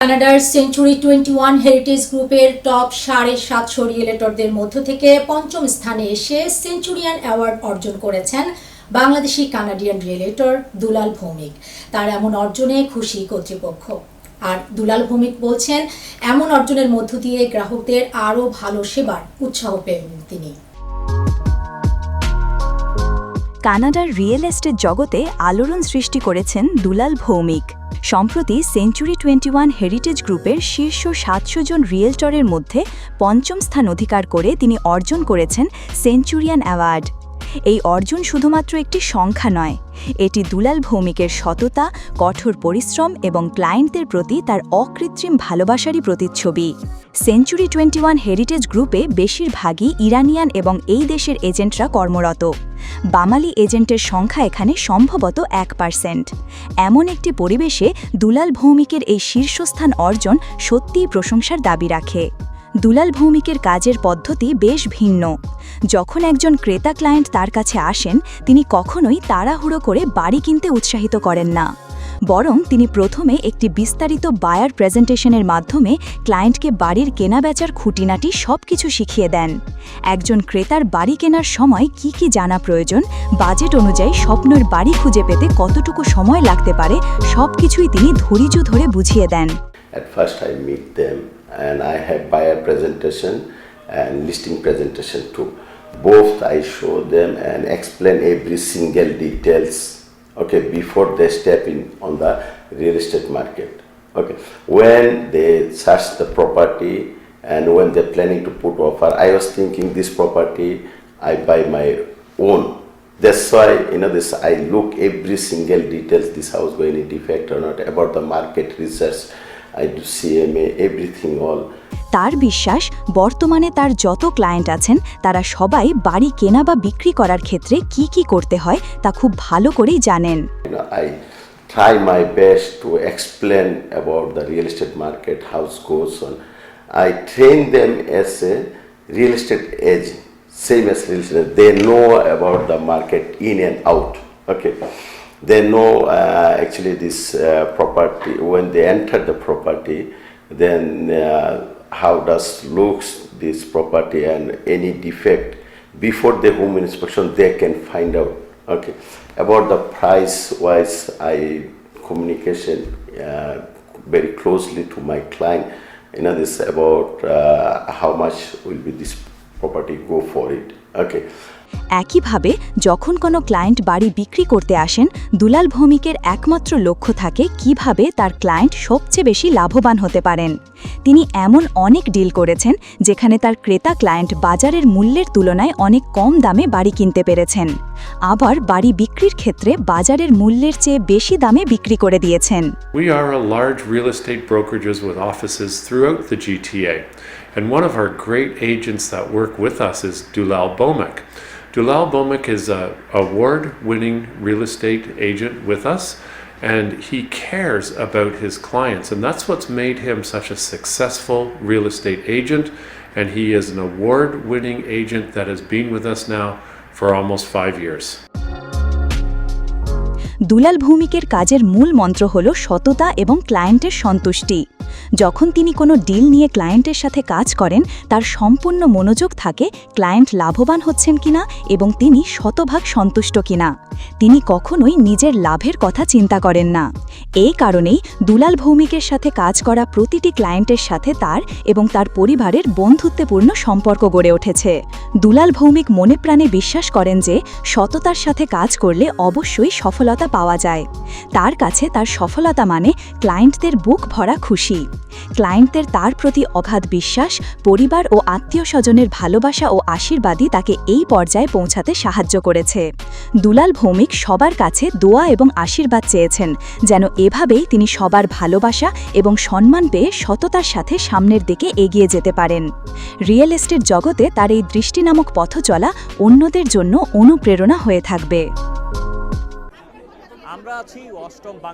কানাডার century twenty one heritage গ্রুপের top সাড়ে সাতশো রিয়েলেটরদের মধ্য থেকে পঞ্চম স্থানে এসে সেঞ্চুরিয়ান অ্যাওয়ার্ড অর্জন করেছেন বাংলাদেশি কানাডিয়ান রিয়েলেটর দুলাল ভৌমিক। তার এমন অর্জনে খুশি কর্তৃপক্ষ। আর দুলাল ভৌমিক বলছেন, এমন অর্জনের মধ্য দিয়ে গ্রাহকদের আরও ভালো সেবার উৎসাহ পেলেন তিনি। কানাডার রিয়েল এস্টেট জগতে আলোড়ন সৃষ্টি করেছেন দুলাল ভৌমিক। সম্প্রতি সেঞ্চুরি টোয়েন্টি ওয়ান হেরিটেজ গ্রুপের শীর্ষ সাতশো জন রিয়েলটরের মধ্যে পঞ্চম স্থান অধিকার করে তিনি অর্জন করেছেন সেঞ্চুরিয়ান অ্যাওয়ার্ড এই অর্জন শুধুমাত্র একটি সংখ্যা নয়, এটি দুলাল ভৌমিকের সততা, কঠোর পরিশ্রম এবং ক্লায়েন্টদের প্রতি তার অকৃত্রিম ভালোবাসারই প্রতিচ্ছবি। সেঞ্চুরি টোয়েন্টি ওয়ান হেরিটেজ গ্রুপে বেশিরভাগই ইরানিয়ান এবং এই দেশের এজেন্টরা কর্মরত। বামালি এজেন্টের সংখ্যা এখানে সম্ভবত এক পার্সেন্ট। এমন একটি পরিবেশে দুলাল ভৌমিকের এই শীর্ষস্থান অর্জন সত্যিই প্রশংসার দাবি রাখে। দুলাল ভৌমিকের কাজের পদ্ধতি বেশ ভিন্ন। যখন একজন ক্রেতা ক্লায়েন্ট তার কাছে আসেন তিনি কখনোই তাড়াহুড়ো করে বাড়ি কিনতে উৎসাহিত করেন না। বরং তিনি প্রথমে একটি বিস্তারিত বায়ার প্রেজেন্টেশনের মাধ্যমে ক্লায়েন্টকে বাড়ির কেনাবেচার খুঁটিনাটি সব কিছু শিখিয়ে দেন। একজন ক্রেতার বাড়ি কেনার সময় কি কি জানা প্রয়োজন বাজেট অনুযায়ী স্বপ্নের বাড়ি খুঁজে পেতে কতটুকু সময় লাগতে পারে সব কিছুই তিনি ধৈর্য ধরে বুঝিয়ে দেন। At first, I meet them and I have buyer presentation and listing presentation too. Both I show them and explain every single details. Okay, before they step in on the real estate market. Okay, when they search the property and when they're planning to put offer, I was thinking this property I buy my own. That's why you know this. I look every single details. This house going in defect or not about the market research. I do CMA everything all তার বিশ্বাস বর্তমানে তার যত client আছেন তারা সবাই বাড়ি কেনা বা বিক্রি করার ক্ষেত্রে কি কি করতে হয় তা খুব ভালো করেই জানেন। Try my best to explain about the real estate market house course I train them as a real estate age same as real estate the market in and out okay They know uh, actually this uh, property when they enter the property, then uh, how does looks this property and any defect before the home inspection they can find out. Okay. About the price wise, I communication uh, very closely to my client. You know this about uh, how much will be this property, go for it. Okay. একইভাবে, যখন কোনো client বাড়ি বিক্রি করতে আসেন, দুলাল ভৌমিকের একমাত্র লক্ষ্য থাকে কীভাবে তার ক্লায়েন্ট সবচেয়ে বেশি লাভবান হতে পারেন তিনি এমন অনেক ডিল করেছেন, যেখানে তার ক্রেতা ক্লায়েন্ট বাজারের মূল্যের তুলনায় অনেক কম দামে বাড়ি কিনতে পেরেছেন আবার বাড়ি বিক্রির ক্ষেত্রে বাজারের মূল্যের চেয়ে বেশি দামে বিক্রি করে দিয়েছেন We are a large real estate brokerages with offices throughout the GTA, and one of our great agents that work with us is Dulal Bomek. Dulal Bomek is a award-winning real estate agent with us, and he cares about his clients, and that's what's made him such a successful real estate agent. And he is an award-winning agent that has been with us now for almost five years. দুলাল ভৌমিকের কাজের মূল মন্ত্র হল সততা এবং ক্লায়েন্টের সন্তুষ্টি যখন তিনি কোনো ডিল নিয়ে ক্লায়েন্টের সাথে কাজ করেন, তার সম্পূর্ণ মনোযোগ থাকে ক্লায়েন্ট লাভবান হচ্ছেন কিনা এবং তিনি শতভাগ সন্তুষ্ট কিনা। তিনি কখনোই নিজের লাভের কথা চিন্তা করেন না। এই কারণেই দুলাল ভৌমিকের সাথে কাজ করা প্রতিটি ক্লায়েন্টের সাথে তার এবং তার পরিবারের বন্ধুত্বপূর্ণ সম্পর্ক গড়ে উঠেছে। দুলাল ভৌমিক মনে প্রাণে বিশ্বাস করেন যে সততার সাথে কাজ করলে অবশ্যই সফলতা পাওয়া যায়। তার কাছে তার সফলতা মানে ক্লায়েন্টদের বুক ভরা খুশি। ক্লায়েন্টদের তার প্রতি অগাধ বিশ্বাস, পরিবার ও আত্মীয় স্বজনের ভালোবাসা ও আশীর্বাদই তাকে এই পর্যায়ে পৌঁছাতে সাহায্য করেছে। দুলাল ভৌমিক সবার কাছে দোয়া এবং আশীর্বাদ চেয়েছেন, যেন এভাবেই তিনি সবার ভালোবাসা এবং সম্মান পেয়ে সততার সাথে সামনের দিকে এগিয়ে যেতে পারেন। রিয়েল এস্টেট জগতে তার এই দৃষ্টি নামক পথ চলা অন্যদের জন্য অনুপ্রেরণা হয়ে থাকবে। আমরা আছি অষ্টম